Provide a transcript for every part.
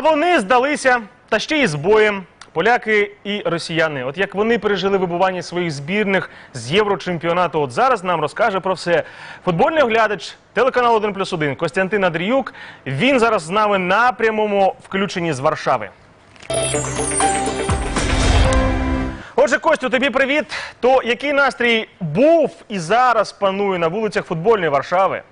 А вони здалися, та ще й з боєм. Поляки і росіяни. От як вони пережили вибування своїх збірних з єврочемпіонату. От зараз нам розкаже про все футбольний оглядач телеканалу 1 плюс 1 Костянтин Андріюк. Він зараз з нами на прямому включенні з Варшави. Отже, Костю, тобі привіт. То який настрій був і зараз панує на вулицях футбольної Варшави?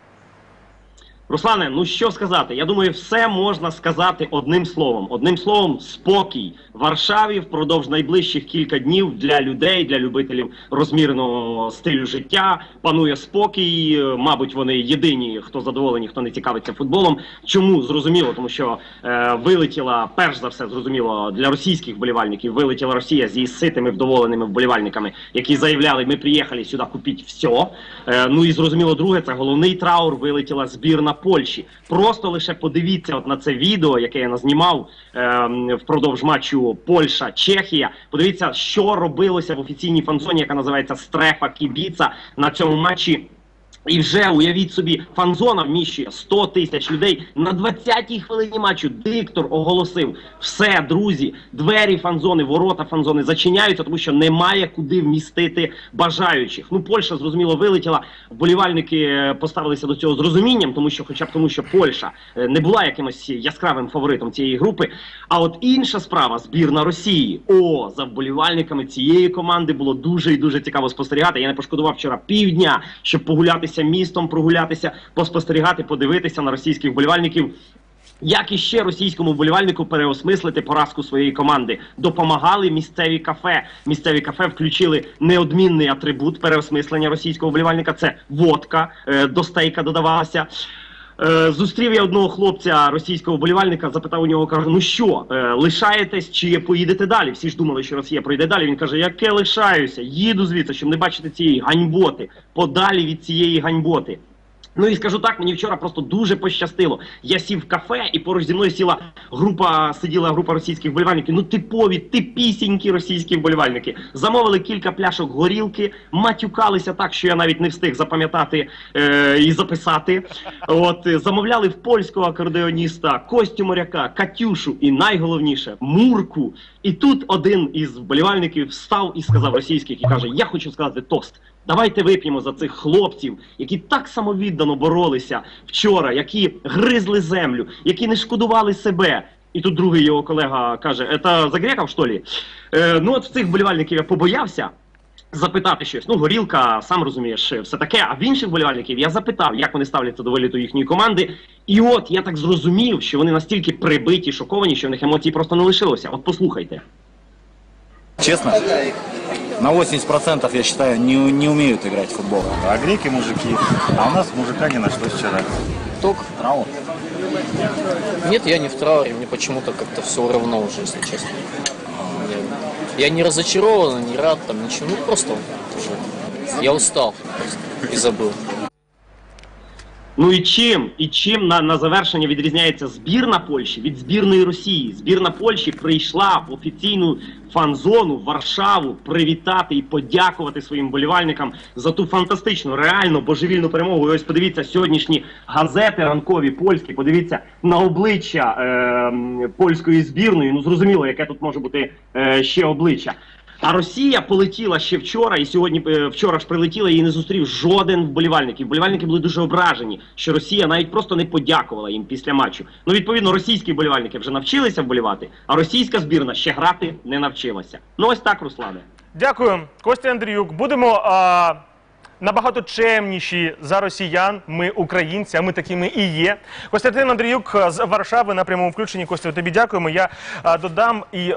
Руслане, ну що сказати? Я думаю, все можна сказати одним словом. Одним словом, спокій Варшаві впродовж найближчих кілька днів для людей, для любителів розмірного стилю життя. Панує спокій. Е, Мабуть, вони єдині, хто задоволені, хто не цікавиться футболом. Чому зрозуміло? Тому що е, вилетіла перш за все, зрозуміло для російських вболівальників. Вилетіла Росія зі ситими вдоволеними вболівальниками, які заявляли, ми приїхали сюди купити все. Е, ну і зрозуміло, друге, це головний траур. Вилетіла збірна Польщі. Просто лише подивіться от на це відео, яке я назнімав е, впродовж матчу Польща Чехія. Подивіться, що робилося в офіційній фанзоні, яка називається Стрефа Кібіца на цьому матчі. І вже уявіть собі, фанзона вміщує 100 тисяч людей. На 20-й хвилині матчу диктор оголосив: все, друзі, двері фанзони, ворота фанзони зачиняються, тому що немає куди вмістити бажаючих. Ну, Польща зрозуміло вилетіла. Вболівальники е, поставилися до цього з розумінням, тому що, хоча б тому, що Польща е, не була якимось яскравим фаворитом цієї групи. А от інша справа збірна Росії. О, за вболівальниками цієї команди було дуже і дуже цікаво спостерігати. Я не пошкодував вчора півдня, щоб погулятися містом, прогулятися, поспостерігати, подивитися на російських вболівальників. Як іще російському вболівальнику переосмислити поразку своєї команди? Допомагали місцеві кафе. Місцеві кафе включили неодмінний атрибут переосмислення російського вболівальника. Це водка е, до стейка додавалася. Е, Зустрів я одного хлопця російського вболівальника, запитав у нього, кажу, ну що, е, лишаєтесь чи поїдете далі? Всі ж думали, що Росія пройде далі. Він каже, яке лишаюся? Їду звідси, щоб не бачити цієї ганьботи, подалі від цієї ганьботи. Ну і скажу так, мені вчора просто дуже пощастило. Я сів в кафе, і поруч зі мною сіла група, сиділа група російських вболівальників. Ну, типові, типісінькі російські вболівальники. Замовили кілька пляшок горілки, матюкалися так, що я навіть не встиг запам'ятати е, і записати. От е, замовляли в польського акордеоніста Костю Моряка, Катюшу і найголовніше Мурку. І тут один із вболівальників встав і сказав російських і каже: Я хочу сказати тост. Давайте вип'ємо за цих хлопців, які так самовіддано боролися вчора, які гризли землю, які не шкодували себе. І тут другий його колега каже: це за греків, що ли? Е, ну от в цих вболівальників я побоявся запитати щось. Ну, горілка, сам розумієш, все таке. А в інших вболівальників я запитав, як вони ставляться до виліту їхньої команди. І от я так зрозумів, що вони настільки прибиті, шоковані, що в них емоцій просто не лишилося. От послухайте. Честно, на 80% я считаю, не, не умеют играть в футбол. А греки мужики, а у нас мужика не нашлось вчера. Ток? Траур. Нет, я не в трауре, мне почему-то как-то все равно уже, если честно. Я, я не разочарован, не рад, там ничего, ну просто уже. Я устал просто и забыл. Ну і чим? І чим на, на завершення відрізняється збірна Польщі від збірної Росії? Збірна Польщі прийшла в офіційну фан-зону Варшаву привітати і подякувати своїм болівальникам за ту фантастичну, реально божевільну перемогу. І ось подивіться сьогоднішні газети ранкові польські. Подивіться на обличчя е, польської збірної. Ну зрозуміло, яке тут може бути е, ще обличчя. А Росія полетіла ще вчора, і сьогодні е, вчора ж прилетіла і не зустрів жоден вболівальник. І Вболівальники були дуже ображені, що Росія навіть просто не подякувала їм після матчу. Ну відповідно, російські вболівальники вже навчилися вболівати, а російська збірна ще грати не навчилася. Ну ось так, Руслане. Дякую, Костя Андріюк. Будемо а, набагато чемніші за росіян. Ми українці, а ми такими і є. Костянтин Андріюк з Варшави на прямому включенні. Костя, тобі дякуємо. Я а, додам і.